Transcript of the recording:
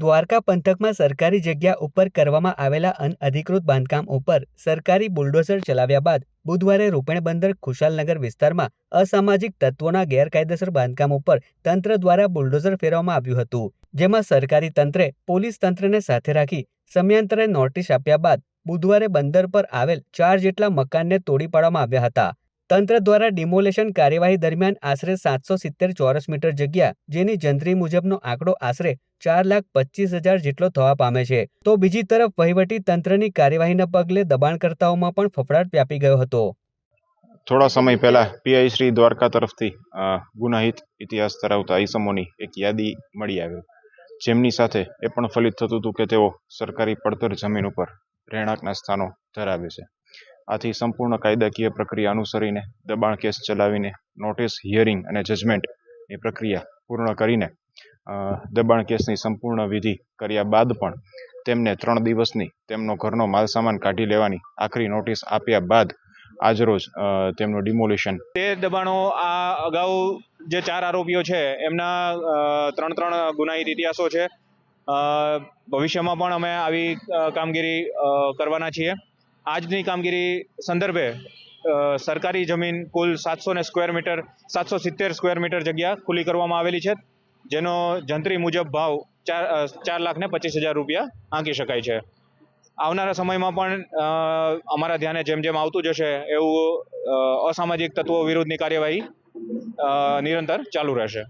દ્વારકા પંથકમાં સરકારી જગ્યા ઉપર કરવામાં આવેલા અનઅધિકૃત બાંધકામ ઉપર સરકારી બુલડોઝર ચલાવ્યા બાદ બુધવારે રૂપેણ બંદર ખુશાલનગર વિસ્તારમાં અસામાજિક તત્વોના ગેરકાયદેસર બાંધકામ ઉપર તંત્ર દ્વારા બુલડોઝર ફેરવવામાં આવ્યું હતું, જેમાં સરકારી તંત્રે પોલીસ તંત્રને સાથે રાખી સમયાંતરે નોટિસ આપ્યા બાદ બુધવારે બંદર પર આવેલ ચાર જેટલા મકાનને તોડી પાડવામાં આવ્યા હતા. તંત્ર દ્વારા ડિમોલેશન કાર્યવાહી દરમિયાન આશરે સાતસો સિત્તેર ચોરસ મીટર જગ્યા જેની જંત્રી મુજબનો આંકડો આશરે ચાર લાખ પચીસ હજાર જેટલો થવા પામે છે. તો બીજી તરફ વહીવટી તંત્રની કાર્યવાહીના પગલે દબાણકર્તાઓમાં પણ ફફડાટ વ્યાપી ગયો હતો. થોડા સમય પહેલા પીઆઈ શ્રી દ્વારકા તરફથી ગુનાહિત ઇતિહાસ ધરાવતા ઈસમોની એક યાદી મળી આવી જેમની સાથે એ પણ ફલિત થતું હતું કે તેઓ સરકારી પડતર જમીન ઉપર રહેણાંકના સ્થાનો ધરાવે છે. આથી સંપૂર્ણ કાયદાકીય પ્રક્રિયા અનુસરીને દબાણ કેસ ચલાવીને નોટિસ હિયરિંગ અને જજમેન્ટની પ્રક્રિયા પૂર્ણ કરીને દબાણ કેસની સંપૂર્ણ વિધિ કર્યા બાદ પણ તેમને ત્રણ દિવસની તેમનો ઘરનો માલસામાન કાઢી લેવાની આખરી નોટિસ આપ્યા બાદ આજરોજ તેમનું ડિમોલિશન તે દબાણો આ અગાઉ જે ચાર આરોપીઓ છે, એમના ત્રણ ત્રણ ગુનાહિત ઇતિહાસો છે. ભવિષ્યમાં પણ અમે આવી કામગીરી કરવાના છીએ. આજની કામગીરી સંદર્ભે સરકારી જમીન કુલ સાતસો ને સ્ક્વેર મીટર સાતસો સિત્તેર સ્ક્વેર મીટર જગ્યા ખુલ્લી કરવામાં આવેલી છે, જેનો જંત્રી મુજબ ભાવ ચાર ચાર લાખ ને પચીસ હજાર રૂપિયા આંકી શકાય છે. આવનારા સમયમાં પણ અમારા ધ્યાને જેમ જેમ આવતું જશે એવું અસામાજિક તત્વો વિરુદ્ધની કાર્યવાહી નિરંતર ચાલુ રહેશે.